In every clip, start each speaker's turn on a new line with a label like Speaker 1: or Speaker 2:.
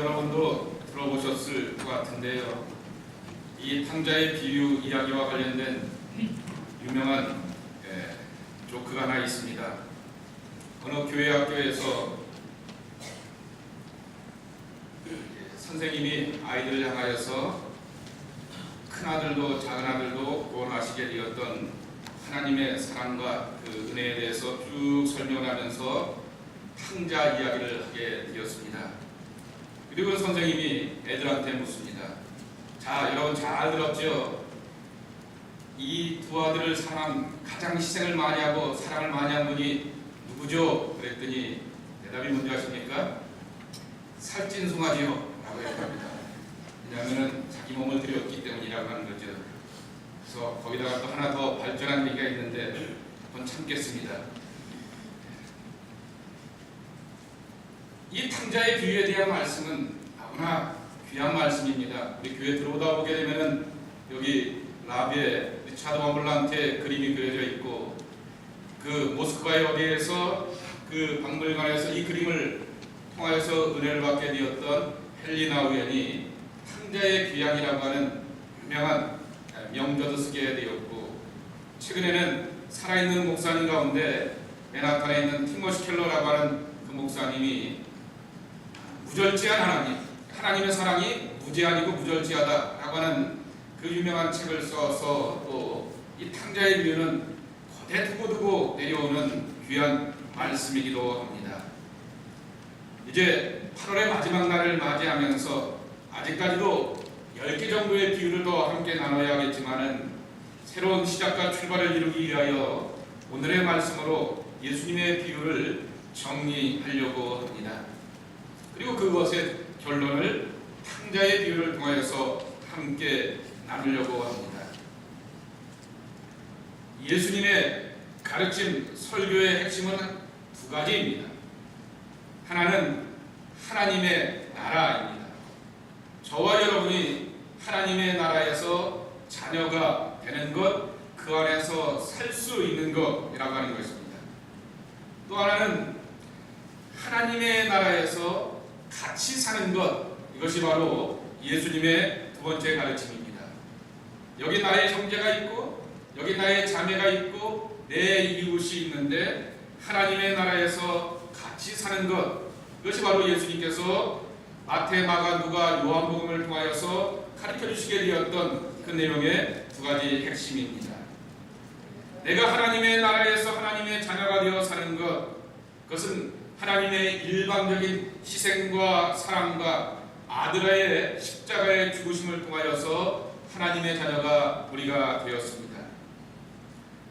Speaker 1: 여러분도 들어보셨을 것 같은데요. 이 탕자의 비유 이야기와 관련된 유명한 예, 조크가 하나 있습니다. 어느 교회 학교에서 예, 선생님이 아이들을 향하여서 큰 아들도 작은 아들도 구원하시게 되었던 하나님의 사랑과 그 은혜에 대해서 쭉 설명하면서 탕자 이야기를 하게 되었습니다. 그리고 선생님이 애들한테 묻습니다. 자, 여러분 잘 들었죠? 이 두 아들을 사랑 가장 희생을 많이 하고 사랑을 많이 한 분이 누구죠? 그랬더니 대답이 뭔지 아십니까? 살찐 송아지요 라고 얘기합니다. 왜냐하면 자기 몸을 들였기 때문이라고 하는 거죠. 그래서 거기다가 또 하나 더 발전한 얘기가 있는데 그건 참겠습니다. 이 탕자의 비유에 대한 말씀은 너무나 귀한 말씀입니다. 우리 교회 들어오다 보게 되면은 여기 라비에 리차드 원블란트의 그림이 그려져 있고 그 모스크바의 어디에서 그 박물관에서 이 그림을 통하여서 은혜를 받게 되었던 헬리나 우연이 탕자의 귀향이라고 하는 유명한 명저도 쓰게 되었고 최근에는 살아있는 목사님 가운데 맨하탄에 있는 티모시 켈러라고 하는 그 목사님이 무절제한 하나님, 하나님의 사랑이 무제한이고 무절제하다라고 하는 그 유명한 책을 써서 또 이 탕자의 비유는 거대 두고두고 내려오는 귀한 말씀이기도 합니다. 이제 8월의 마지막 날을 맞이하면서 아직까지도 10개 정도의 비유를 더 함께 나눠야 하겠지만은 새로운 시작과 출발을 이루기 위하여 오늘의 말씀으로 예수님의 비유를 정리하려고 합니다. 그리고 그것의 결론을 탕자의 비유를 통하여서 함께 나누려고 합니다. 예수님의 가르침 설교의 핵심은 두 가지입니다. 하나는 하나님의 나라입니다. 저와 여러분이 하나님의 나라에서 자녀가 되는 것, 그 안에서 살 수 있는 것이라고 하는 것입니다. 또 하나는 하나님의 나라에서 같이 사는 것, 이것이 바로 예수님의 두 번째 가르침입니다. 여기 나의 형제가 있고, 여기 나의 자매가 있고, 내 이웃이 있는데, 하나님의 나라에서 같이 사는 것, 이것이 바로 예수님께서 마태, 마가, 누가, 요한복음을 통하여서 가르쳐 주시게 되었던 그 내용의 두 가지 핵심입니다. 내가 하나님의 나라에서 하나님의 자녀가 되어 사는 것, 그것은 하나님의 일방적인 희생과 사랑과 아들의 십자가의 죽으심을 통하여서 하나님의 자녀가 우리가 되었습니다.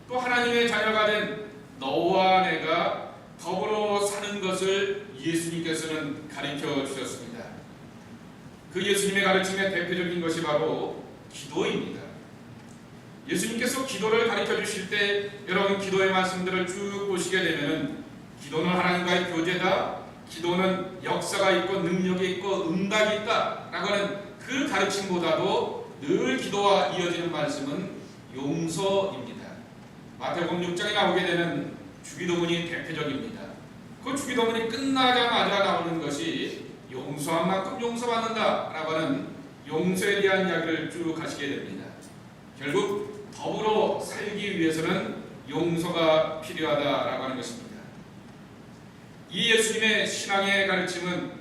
Speaker 1: 또 하나님의 자녀가 된 너와 내가 더불어 사는 것을 예수님께서는 가르쳐 주셨습니다. 그 예수님의 가르침의 대표적인 것이 바로 기도입니다. 예수님께서 기도를 가르쳐 주실 때 여러분 기도의 말씀들을 쭉 보시게 되면은 기도는 하나님과의 교제다. 기도는 역사가 있고 능력이 있고 응답이 있다라고 하는 그 가르침보다도 늘 기도와 이어지는 말씀은 용서입니다. 마태복음 6장에 나오게 되는 주기도문이 대표적입니다. 그 주기도문이 끝나자마자 나오는 것이 용서한 만큼 용서받는다라고 하는 용서에 대한 이야기를 쭉 하시게 됩니다. 결국 더불어 살기 위해서는 용서가 필요하다라고 하는 것입니다. 이 예수님의 신앙의 가르침은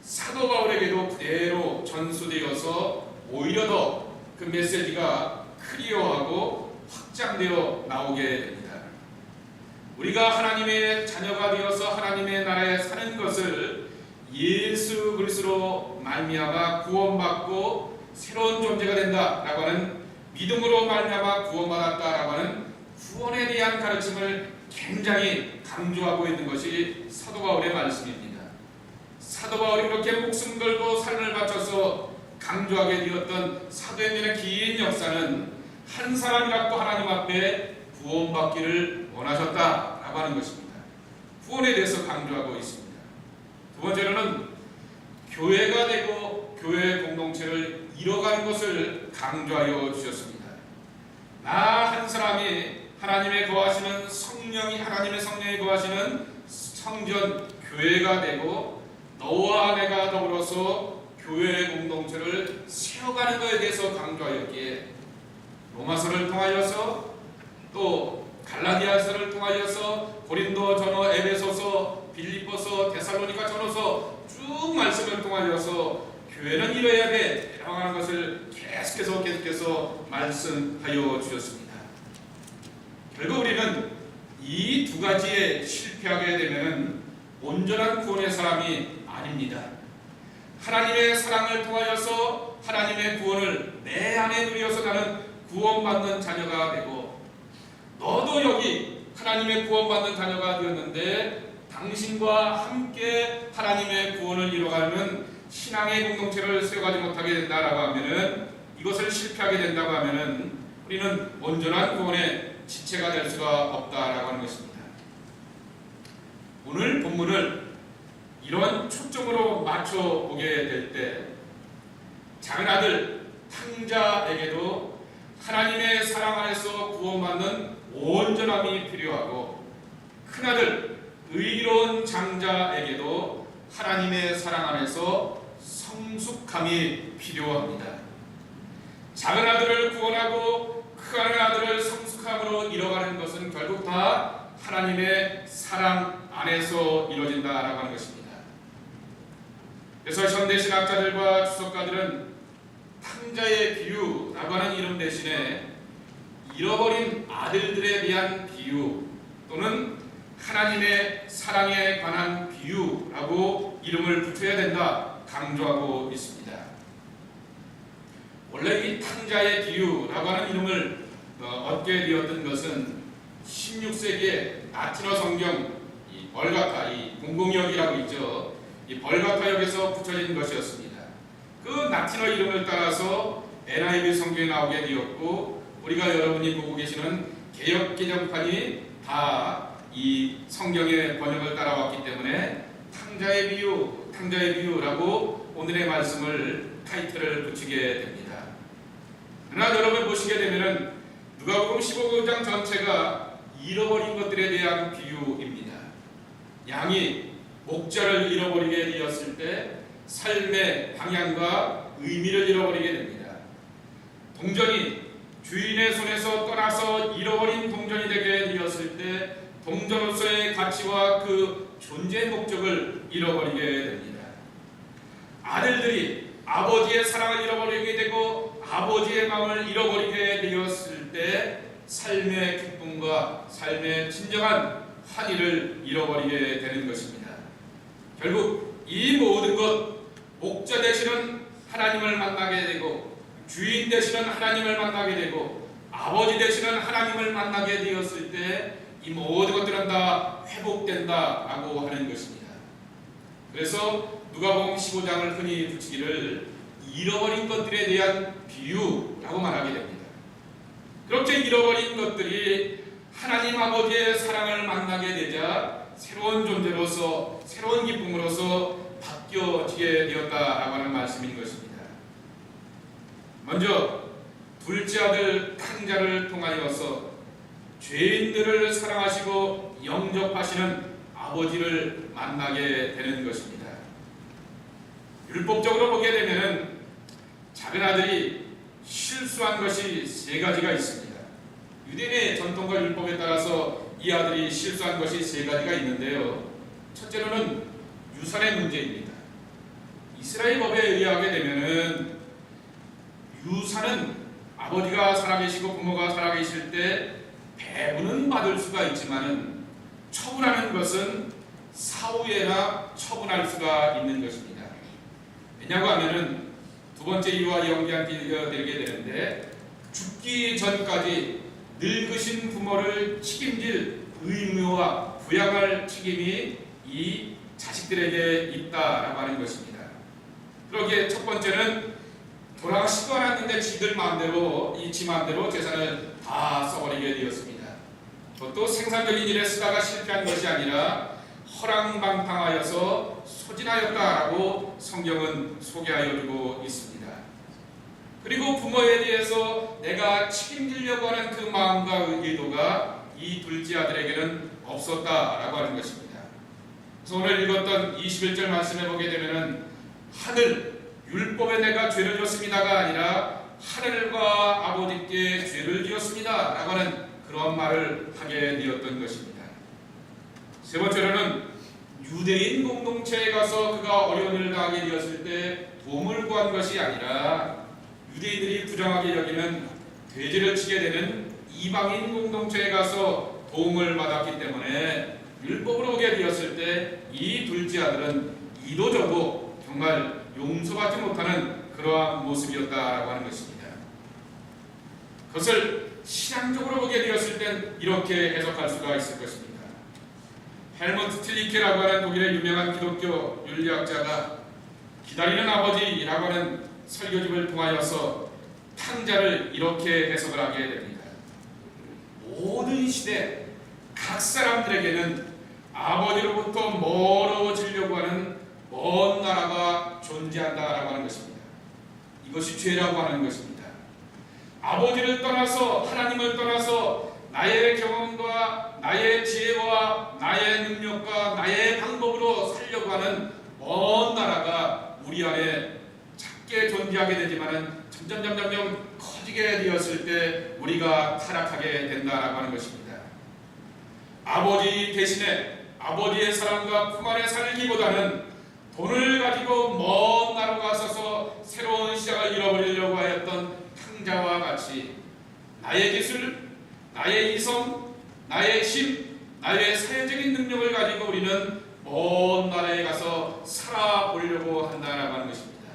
Speaker 1: 사도 바울에게도 그대로 전수되어서 오히려 더 그 메시지가 클리어하고 확장되어 나오게 됩니다. 우리가 하나님의 자녀가 되어서 하나님의 나라에 사는 것을 예수 그리스도로 말미암아 구원받고 새로운 존재가 된다라고 하는 믿음으로 말미암아 구원받았다라고 하는 구원에 대한 가르침을 굉장히 강조하고 있는 것이 사도 바울의 말씀입니다. 사도 바울이 그렇게 목숨 걸고 삶을 바쳐서 강조하게 되었던 사도행전의 긴 역사는 한 사람이라도 하나님 앞에 구원받기를 원하셨다라고 하는 것입니다. 구원에 대해서 강조하고 있습니다. 두 번째로는 교회가 되고 교회 공동체를 이뤄가는 것을 강조하여 주셨습니다. 나 한 사람이 하나님의 거하시는 성령이 하나님의 성령이 거하시는 성전 교회가 되고 너와 내가 더불어서 교회 공동체를 세워가는 것에 대해서 강조하였기에 로마서를 통하여서 또 갈라디아서를 통하여서 고린도 전어 에베소서 빌립보서 데살로니가 전어서 쭉 말씀을 통하여서 교회는 이뤄야 돼 라고 하는 것을 계속해서 계속해서 말씀하여 주셨습니다. 결국 우리는 이 두 가지에 실패하게 되면 온전한 구원의 사람이 아닙니다. 하나님의 사랑을 통하여서 하나님의 구원을 내 안에 누려서 나는 구원받는 자녀가 되고 너도 여기 하나님의 구원받는 자녀가 되었는데 당신과 함께 하나님의 구원을 이뤄가는 신앙의 공동체를 세워가지 못하게 된다라고 하면은 이것을 실패하게 된다고 하면은 우리는 온전한 구원의 지체가 될 수가 없다라고 하는 것입니다. 오늘 본문을 이런 초점으로 맞춰 보게 될 때 작은 아들 탕자에게도 하나님의 사랑 안에서 구원받는 온전함이 필요하고 큰 아들 의로운 장자에게도 하나님의 사랑 안에서 성숙함이 필요합니다. 작은 아들을 구원하고 큰 아들을 성숙함으로 이뤄가는 것은 결국 다 하나님의 사랑 안에서 이루어진다라고 하는 것입니다. 그래서 현대 신학자들과 주석가들은 탕자의 비유라고 하는 이름 대신에 잃어버린 아들들에 대한 비유 또는 하나님의 사랑에 관한 비유라고 이름을 붙여야 된다 강조하고 있습니다. 원래 이 탕자의 비유라고 하는 이름을 어, 얻게 되었던 것은 16세기에 라틴어 성경 이 벌가타 이 공공역이라고 있죠. 이 벌가타역에서 붙여진 것이었습니다. 그 라틴어 이름을 따라서 NIV 성경에 나오게 되었고 우리가 여러분이 보고 계시는 개역 개정판이 다 이 성경의 번역을 따라왔기 때문에 탕자의 비유, 탕자의 비유라고 오늘의 말씀을 타이틀을 붙이게 됩니다. 그러나 여러분 보시게 되면은 누가복음 15장 전체가 잃어버린 것들에 대한 비유입니다. 양이 목자를 잃어버리게 되었을 때 삶의 방향과 의미를 잃어버리게 됩니다. 동전이 주인의 손에서 떠나서 잃어버린 동전이 되게 되었을 때 동전으로서의 가치와 그 존재 목적을 잃어버리게 됩니다. 아들들이 아버지의 사랑을 잃어버리게 되고 아버지의 마음을 잃어버리게 되었을 때 삶의 기쁨과 삶의 진정한 환희를 잃어버리게 되는 것입니다. 결국 이 모든 것 목자 되시는 하나님을 만나게 되고 주인 되시는 하나님을 만나게 되고 아버지 되시는 하나님을 만나게 되었을 때 이 모든 것들은 다 회복된다라고 하는 것입니다. 그래서 누가복음 15장을 흔히 붙이기를 잃어버린 것들에 대한 비유라고 말하게 됩니다. 그렇게 잃어버린 것들이 하나님 아버지의 사랑을 만나게 되자 새로운 존재로서 새로운 기쁨으로서 바뀌어지게 되었다라고 하는 말씀인 것입니다. 먼저 둘째 아들 탕자를 통하여서 죄인들을 사랑하시고 영접하시는 아버지를 만나게 되는 것입니다. 율법적으로 보게 되면 작은 아들이 실수한 것이 세 가지가 있습니다. 유대인의 전통과 율법에 따라서 이 아들이 실수한 것이 세 가지가 있는데요. 첫째로는 유산의 문제입니다. 이스라엘 법에 의하게 되면은 유산은 아버지가 살아계시고 부모가 살아계실 때 배분은 받을 수가 있지만은 처분하는 것은 사후에나 처분할 수가 있는 것입니다. 왜냐고 하면은 두 번째 이유와 연결되게 되는데 죽기 전까지 늙으신 부모를 책임질 의무와 부양할 책임이 이 자식들에게 있다라고 하는 것입니다. 그러기에 첫 번째는 돌아가 시도 않았는데 지들 마음대로 이지 마음대로 재산을 다 써버리게 되었습니다. 또 생산적인 일에 쓰다가 실패한 것이 아니라 허랑방탕하여서 소진하였다라고 성경은 소개하여 주고 있습니다. 그리고 부모에 대해서 내가 책임지려고 하는 그 마음과 의도가 이 둘째 아들에게는 없었다라고 하는 것입니다. 그래서 오늘 읽었던 21절 말씀에 보게 되면은 하늘 율법에 내가 죄를 졌습니다가 아니라 하늘과 아버지께 죄를 지었습니다 라고 하는 그런 말을 하게 되었던 것입니다. 세 번째로는 유대인 공동체에 가서 그가 어려운 일을 당하게 되었을 때 도움을 구한 것이 아니라 유대인들이 부정하게 여기는 돼지를 치게 되는 이방인 공동체에 가서 도움을 받았기 때문에 율법으로 오게 되었을 때 이 둘째 아들은 이도저도 정말 용서받지 못하는 그러한 모습이었다라고 하는 것입니다. 그것을 신앙적으로 보게 되었을 땐 이렇게 해석할 수가 있을 것입니다. 헬먼트 틸리케라고 하는 독일의 유명한 기독교 윤리학자가 기다리는 아버지라고 하는 설교집을 통하여서 탕자를 이렇게 해석을 하게 됩니다. 모든 시대 각 사람들에게는 아버지로부터 멀어지려고 하는 먼 나라가 존재한다라고 하는 것입니다. 이것이 죄라고 하는 것입니다. 아버지를 떠나서 하나님을 떠나서 나의 경험과 나의 지혜와 나의 능력과 나의 방법으로 살려고 하는 먼 나라가 우리 안에 작게 존재하게 되지만은 점점 점점점 커지게 되었을 때 우리가 타락하게 된다라고 하는 것입니다. 아버지 대신에 아버지의 사랑과 품 안에 살기보다는 돈을 가지고 먼 나라로 가서서 새로운 시작을 잃어버리려고 하였던 탕자와 같이 나의 기술, 나의 이성, 나의 힘, 나의 사회적인 능력을 가지고 우리는 먼 나라에 가서 살아보려고 한다라고 하는 것입니다.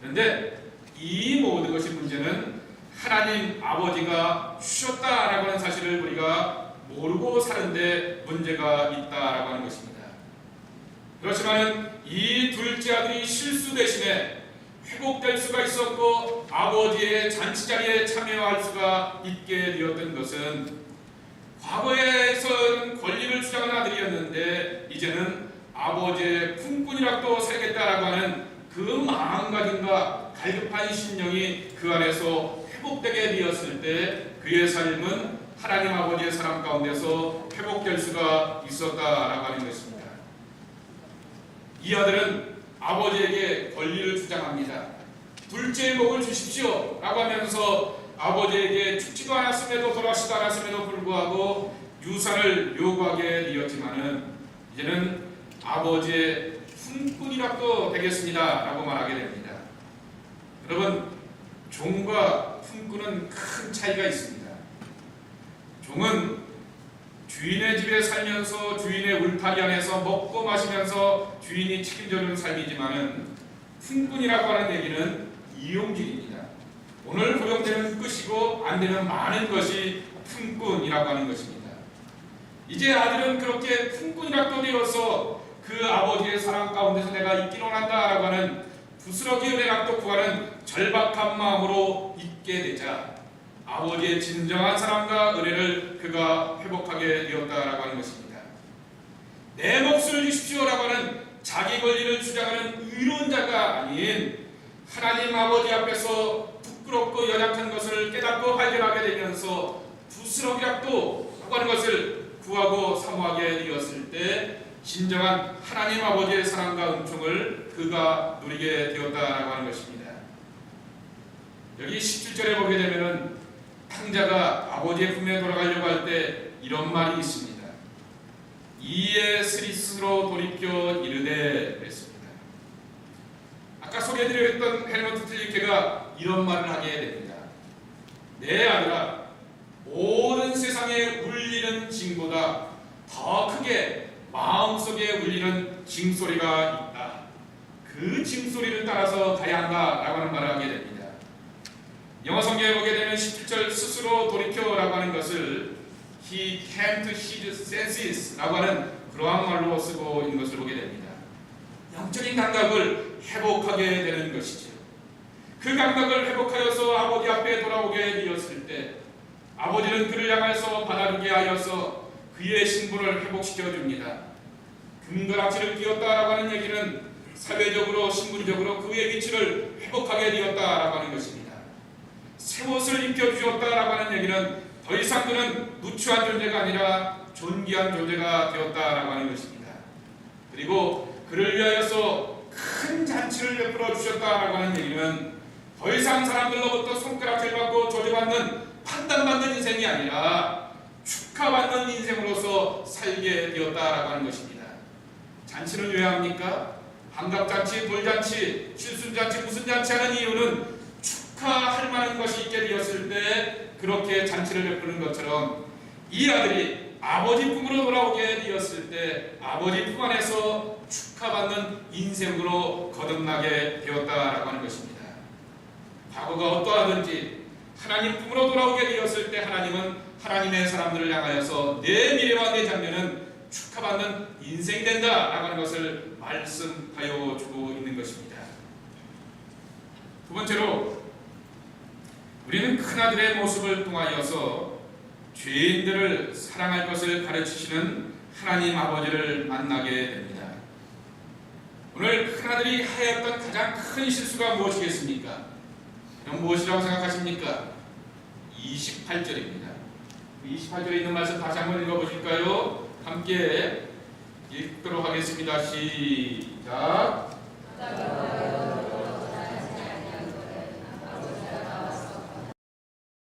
Speaker 1: 그런데 이 모든 것의 문제는 하나님 아버지가 주셨다라고 하는 사실을 우리가 모르고 사는데 문제가 있다라고 하는 것입니다. 그렇지만 이 둘째 아들이 실수 대신에 회복될 수가 있었고 아버지의 잔치 자리에 참여할 수가 있게 되었던 것은 과거에선 권리를 주장한 아들이었는데 이제는 아버지의 품꾼이라도 살겠다라고 하는 그 마음가짐과 갈급한 심령이 그 안에서 회복되게 되었을 때 그의 삶은 하나님 아버지의 사랑 가운데서 회복될 수가 있었다라고 하는 것입니다. 이 아들은 아버지에게 권리를 주장합니다. 둘째의 복을 주십시오 라고 하면서 아버지에게 죽지도 않았음에도 돌아가시도 않았음에도 불구하고 유산을 요구하게 되었지만은 이제는 아버지의 품꾼이라도 되겠습니다 라고 말하게 됩니다. 여러분 종과 품꾼은 큰 차이가 있습니다. 종은 주인의 집에 살면서 주인의 울타리 안에서 먹고 마시면서 주인이 책임져주는 삶이지만은 품꾼이라고 하는 얘기는 이용질입니다. 오늘 고용되는 끝이고 안 되면 많은 것이 품꾼이라고 하는 것입니다. 이제 아들은 그렇게 품꾼이라고 되어서 그 아버지의 사랑 가운데서 내가 있기를 원한다라고 하는 부스러기 은혜락도 구하는 절박한 마음으로 있게 되자 아버지의 진정한 사랑과 은혜를 그가 회복하게 되었다라고 하는 것입니다. 내 몫을 주십시오라고 하는 자기 권리를 주장하는 의로운 자가 아닌 하나님 아버지 앞에서 부끄럽고 연약한 것을 깨닫고 발견하게 되면서 부스러기락도 하는 것을 구하고 사모하게 되었을 때 진정한 하나님 아버지의 사랑과 은총을 그가 누리게 되었다라고 하는 것입니다. 여기 17절에 보게 되면은 탕자가 아버지의 품에 돌아가려고 할 때 이런 말이 있습니다. 이에 스리스로 돌이켜 이르되 그랬습니다. 아까 소개해드렸던 헬머트 틀리케가 이런 말을 하게 됩니다. 내 아들아 모든 세상에 울리는 징보다 더 크게 마음속에 울리는 징소리가 있다. 그 징소리를 따라서 가야 한다라고 하는 말을 하게 됩니다. 영어 성경에 보게 되면 17절 스스로 돌이켜라고 하는 것을 he came to his senses라고 하는 그러한 말로 쓰고 있는 것을 보게 됩니다. 영적인 감각을 회복하게 되는 것이죠. 그 감각을 회복하여서 아버지 앞에 돌아오게 되었을 때 아버지는 그를 향해서 받아들게 하여서 그의 신분을 회복시켜 줍니다. 금가락지를 끼웠다라고 하는 얘기는 사회적으로 신분적으로 그의 위치를 회복하게 되었다라고 하는 것입니다. 입혀주었다라고 하는 얘기는 더 이상 그는 누추한 존재가 아니라 존귀한 존재가 되었다라고 하는 것입니다. 그리고 그를 위하여서 큰 잔치를 베풀어 주셨다라고 하는 얘기는 더 이상 사람들로부터 손가락질 받고 조져받는 판단받는 인생이 아니라 축하받는 인생으로서 살게 되었다라고 하는 것입니다. 잔치는 왜 합니까? 환갑잔치, 돌잔치, 칠순잔치, 무슨 잔치 하는 이유는 축하할 만한 것이 잔치를 베푸는 것처럼 이 아들이 아버지 품으로 돌아오게 되었을 때 아버지 품 안에서 축하받는 인생으로 거듭나게 되었다라고 하는 것입니다. 과거가 어떠하든지 하나님 품으로 돌아오게 되었을 때 하나님은 하나님의 사람들을 향하여서 내 미래와 내 장면은 축하받는 인생이 된다라고 하는 것을 말씀하여 주고 있는 것입니다. 두 번째로 우리는 큰아들의 모습을 통하여서 죄인들을 사랑할 것을 가르치시는 하나님 아버지를 만나게 됩니다. 오늘 큰아들이 하였던 가장 큰 실수가 무엇이겠습니까? 그럼 무엇이라고 생각하십니까? 28절입니다. 28절에 있는 말씀 다시 한번 읽어보실까요? 함께 읽도록 하겠습니다. 시작.